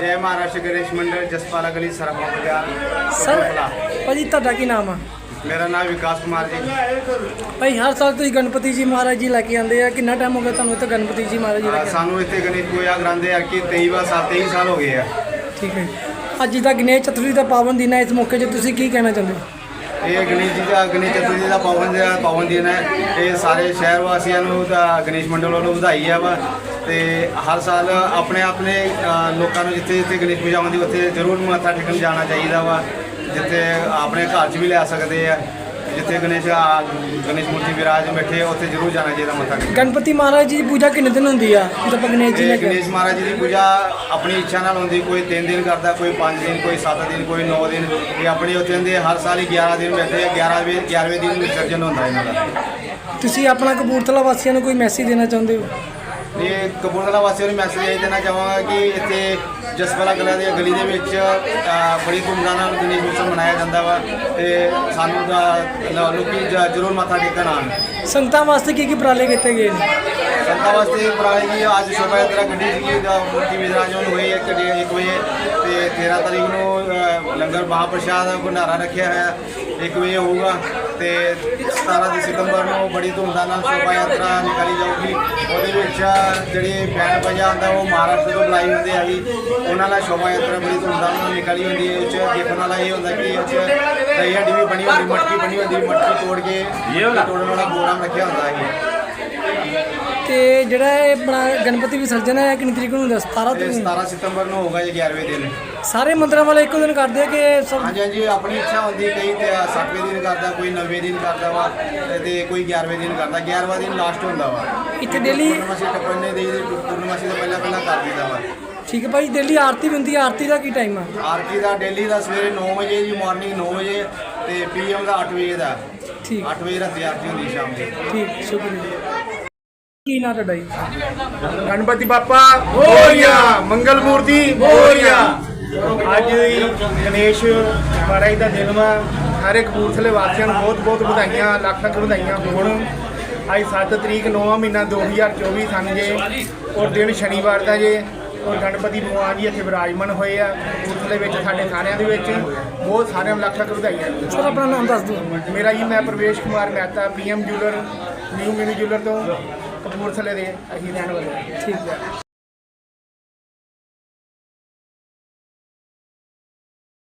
ਜੈ ਮਹਾਰਾਸ਼ਟਰ ਗਣੇਸ਼ ਮੰਡਲ ਜਸਪਾਲਾ ਗਲੀ ਸਰਪਾ ਬਾਜ਼ਾਰ ਸਰ। ਭਾਜੀ ਤੁਹਾਡਾ ਕੀ ਨਾਮ ਆ? ਮੇਰਾ ਨਾਮ ਵਿਕਾਸ ਕੁਮਾਰ ਜੀ। ਭਾਈ ਹਰ ਸਾਲ ਤੁਸੀਂ ਗਣਪਤੀ ਜੀ ਮਹਾਰਾਜ ਜੀ ਲੈ ਕੇ ਆਉਂਦੇ ਆ। ਕਿੰਨਾ ਟਾਈਮ ਹੋ ਗਿਆ ਤੁਹਾਨੂੰ ਇੱਥੇ ਗਣਪਤੀ ਜੀ ਮਹਾਰਾਜ ਜੀ ਲੈ ਅਹ ਕੇ ਸਾਨੂੰ ਇੱਥੇ ਗਣੇਸ਼ ਪੂਜਾ ਕਰਾਉਂਦੇ ਆ ਕਿ 23ਵਾਂ ਸਾਲ 23 ਸਾਲ ਹੋ ਗਏ ਆ? ਠੀਕ ਹੈ। ਅੱਜ ਦਾ ਗਣੇਸ਼ ਚਤੁਰਥੀ ਦਾ ਪਾਵਨ ਦਿਨ ਹੈ ਇਸ ਮੌਕੇ 'ਤੇ ਤੁਸੀਂ ਕੀ ਕਹਿਣਾ ਚਾਹੁੰਦੇ ਹੋ? ਇਹ ਗਣੇਸ਼ ਜੀ ਦਾ ਗਣੇਸ਼ ਚਤੁਰਥੀ ਦਾ ਪਾਵਨ ਦਿਨ ਪਾਵਨ ਦਿਨ ਹੈ। ਇਹ ਸਾਰੇ ਸ਼ਹਿਰ ਵਾਸੀਆਂ ਨੂੰ ਤਾਂ ਗਣੇਸ਼ ਮੰਡਲ ਵੱਲੋਂ ਵਧਾਈ ਆ ਵਾ। ਤੇ ਹਰ ਸਾਲ ਆਪਣੇ ਆਪਣੇ ਲੋਕਾਂ ਨੂੰ ਜਿੱਥੇ ਜਿੱਥੇ ਗਣੇਸ਼ ਪੂਜਾ ਹੁੰਦੀ ਉੱਥੇ ਜ਼ਰੂਰ ਮੱਥਾ ਟੇਕਣ ਜਾਣਾ ਚਾਹੀਦਾ ਵਾ ਜਿੱਥੇ ਆਪਣੇ ਘਰ 'ਚ ਵੀ ਲੈ ਸਕਦੇ ਆ ਜਿੱਥੇ ਗਣੇਸ਼ ਗਣੇਸ਼ ਮੂਰਤੀ ਵਿਰਾਜ ਬੈਠੇ ਉੱਥੇ ਜ਼ਰੂਰ ਜਾਣਾ ਚਾਹੀਦਾ ਮੱਥਾ ਗਣਪਤੀ ਮਹਾਰਾਜ ਜੀ ਦੀ ਪੂਜਾ ਕਿੰਨੇ ਦਿਨ ਹੁੰਦੀ ਆ? ਜਦੋਂ ਗਣੇਸ਼ ਜੀ ਕੇ ਗਣੇਸ਼ ਮਹਾਰਾਜ ਜੀ ਦੀ ਪੂਜਾ ਆਪਣੀ ਇੱਛਾ ਨਾਲ ਹੁੰਦੀ ਕੋਈ 3 ਦਿਨ ਕਰਦਾ ਕੋਈ 5 ਦਿਨ ਕੋਈ 7 ਦਿਨ ਕੋਈ 9 ਦਿਨ ਇਹ ਆਪਣੀ ਉੱਥੇ ਹੁੰਦੇ ਹਰ ਸਾਲ ਹੀ 11 ਦਿਨ ਬੈਠੇ ਆ 11ਵੇਂ 11ਵੇਂ ਦਿਨ ਵਿਸਰਜਨ ਹੁੰਦਾ ਇਹਨਾਂ ਦਾ। ਤੁਸੀਂ ਆਪਣਾ ਕਪੂਰਥਲਾ ਵਾਸੀਆਂ ਨੂੰ ਕੋਈ ਮੈਸੇਜ ਦੇਣਾ ਚਾਹੁੰਦੇ ਹੋ? ਇਹ ਕਪੂਰਥਲਾ ਵਾਸੀਆਂ ਨੂੰ ਮੈਸੇਜ ਇਹ ਦੇਣਾ ਚਾਹਾਂਗਾ ਕਿ ਇੱਥੇ ਜਸਪਾਲਾ ਕਲਾ ਦੀ ਗਲੀ ਦੇ ਵਿੱਚ ਅ, ਬੜੀ ਧੂਮਧਾਮ ਨਾਲ ਗਣੇਸ਼ ਉਤਸਵ ਮਨਾਇਆ ਜਾਂਦਾ ਵਾ ਤੇ ਸਾਨੂੰ ਤਾਂ ਲ- ਲੋਕੀ ਜ- ਜ਼ਰੂਰ ਮੱਥਾ ਟੇਕਣ ਆਉਣ। ਸੰਗਤਾਂ ਵਾਸਤੇ ਕੀ ਕੀ ਉਪਰਾਲੇ ਕੀਤੇ ਗਏ ਨੇ? ਸੰਤਾਂ ਵਾਸਤੇ ਉਪਰਾਲੇ ਜੀ ਅੱਜ ਸ਼ੋਭਾ ਯਾਤਰਾ ਕੱਢੀ ਸੀਗੀ ਦਾ ਮੂਰਤੀ ਵਿਸਰਜਨ ਨੂੰ ਹੋਈ ਇੱਕ ਡੇ- ਇੱਕ ਵਜੇ ਤੇ 13 ਤਰੀਕ ਨੂੰ ਅ, ਲੰਗਰ ਮਹਾਪ੍ਰਸ਼ਾਦ ਭੰਡਾਰਾ ਰੱਖਿਆ ਹੋਇਆ। ਇੱਕ ਵਜੇ ਹੋਊਗਾ ਤੇ 17 ਦੀ ਸਤੰਬਰ ਨੂੰ ਬੜੀ ਧੂਮਧਾਮ ਨਾਲ ਸ਼ੋਭਾ ਯਾਤਰਾ ਨਿਕਾਲੀ ਜਾਊਗੀ। ਉਹਦੇ ਵਿੱਚ ਜਿਹੜੀ ਬੈਂਡ ਬਾਜਾ ਹੁੰਦਾ ਉਹ ਮਹਾਰਾਸ਼ਟਰ ਤੋਂ ਬੁਲਾਈ ਹੁੰਦੇ ਆ ਜੀ। ਉਹਨਾਂ ਨਾਲ ਸ਼ੋਭਾ ਯਾਤਰਾ ਬੜੀ ਧੂਮਧਾਮ ਨਾਲ ਨਿਕਾਲੀ ਹੁੰਦੀ ਹੈ। ਇਹ 'ਚ ਦੇਖਣ ਵਾਲਾ ਇਹ ਹੁੰਦਾ ਕਿ ਇਹ 'ਚ ਦਹੀਂ ਹੱਡੀ ਵੀ ਬਣੀ ਹੁੰਦੀ ਮਟਕੀ ਬਣੀ ਹੁੰਦੀ ਮਟਕੀ ਤੋੜ ਕੇ ਤੋੜਨ ਵਾਲਾ ਪ੍ਰੋਗਰਾਮ ਰੱਖਿਆ ਹੁੰਦਾ ਹੈ ਤੇ ਜਿਹੜਾ ਇਹ ਆਪਣਾ ਗਣਪਤੀ ਵਿਸਰਜਨ ਹੈ ਕਿੰਨੀ ਤਰੀਕ ਨੂੰ ਹੁੰਦਾ? 17 ਇਹ ਤਰੀਕ ਨੂੰ? 17 ਸਤੰਬਰ ਨੂੰ ਹੋਊਗਾ ਜੀ 11ਵੇਂ ਦਿਨ। ਸਾਰੇ ਮੰਦਰਾਂ ਵਾਲੇ ਇੱਕੋ ਦਿਨ ਕਰਦੇ ਆ ਕਿ ਸਭ ਹਾਂਜੀ ਹਾਂਜੀ ਆਪਣੀ ਇੱਛਾ ਹੁੰਦੀ ਕਈ ਤੇ 60ਵੇਂ ਦਿਨ ਕਰਦਾ ਕੋਈ 90ਵੇਂ ਦਿਨ ਕਰਦਾ ਵਾ ਤੇ ਕੋਈ 11ਵੇਂ ਦਿਨ ਕਰਦਾ। 11ਵਾਂ ਦਿਨ ਲਾਸਟ ਹੁੰਦਾ ਵਾ। ਇੱਥੇ ਡੇਲੀ ਪੂਰਨਮਾਸ਼ੀ ਟੱਪਣੇ ਦੇ ਪੂਰਨਮਾਸ਼ੀ ਤੋਂ ਪਹਿਲਾਂ ਪਹਿਲਾਂ ਕਰ ਦਿੰਦਾ ਵਾ। ਠੀਕ ਹੈ ਭਾਈ ਡੇਲੀ ਆਰਤੀ ਵੀ ਹੁੰਦੀ ਹੈ। ਆਰਤੀ ਦਾ ਕੀ ਟਾਈਮ ਆ? ਆਰਤੀ ਦਾ ਡੇਲੀ ਦਾ ਸਵੇਰੇ 9 ਵਜੇ ਜੀ ਮਾਰਨਿੰਗ 9 ਵਜੇ ਤੇ ਪੀਐਮ ਦਾ 8 ਵਜੇ ਦਾ। ਠੀਕ। 8 ਵਜੇ ਰਾਤੀ ਆਰਤੀ ਹੁੰਦੀ ਸ਼ਾਮ ਦੀ। ਠੀਕ ਸ਼ੁਕਰੀਆ। ਕੀ ਨਾਂ ਤੁਹਾਡਾ ਜੀ? ਗਣਪਤੀ ਬਾਪਾ ਮੋਰੀਆ ਮੰਗਲ ਮੂਰਤੀ ਮੋਰੀਆ ਅੱਜ ਗਣੇਸ਼ ਮਹਾਰਾਜ ਦਾ ਦਿਨ ਵਾ ਸਾਰੇ ਕਪੂਰਥਲੇ ਵਾਸੀਆਂ ਨੂੰ ਬਹੁਤ ਬਹੁਤ ਵਧਾਈਆਂ ਲੱਖ ਲੱਖ ਵਧਾਈਆਂ ਹੋਣ। ਅੱਜ 7 ਤਰੀਕ 9 ਮਹੀਨਾ 2024 ਸਨ ਜੇ। ਔਰ ਦਿਨ ਸ਼ਨੀਵਾਰ ਦਾ ਜੇ। ਔਰ ਗਣਪਤੀ ਭਗਵਾਨ ਜੀ ਇੱਥੇ ਵਿਰਾਜਮਾਨ ਹੋਏ ਆ। ਕਪੂਰਥਲੇ ਵਿੱਚ ਸਾਡੇ ਸਾਰਿਆਂ ਦੇ ਵਿੱਚ ਬਹੁਤ ਸਾਰਿਆਂ ਨੂੰ ਲੱਖ ਲੱਖ ਵਧਾਈਆਂ। ਸਰ ਆਪਣਾ ਨਾਮ ਦੱਸ ਦਿਓ। ਮੇਰਾ ਜੀ ਮੈਂ Pravesh Kumar Mehta PM jeweller new mini jeweller ਤੋਂ ਕਪੂਰਥਲੇ ਦੇ ਅਸੀਂ ਰਹਿਣ ਵਾਲੇ। ਠੀਕ ਹੈ।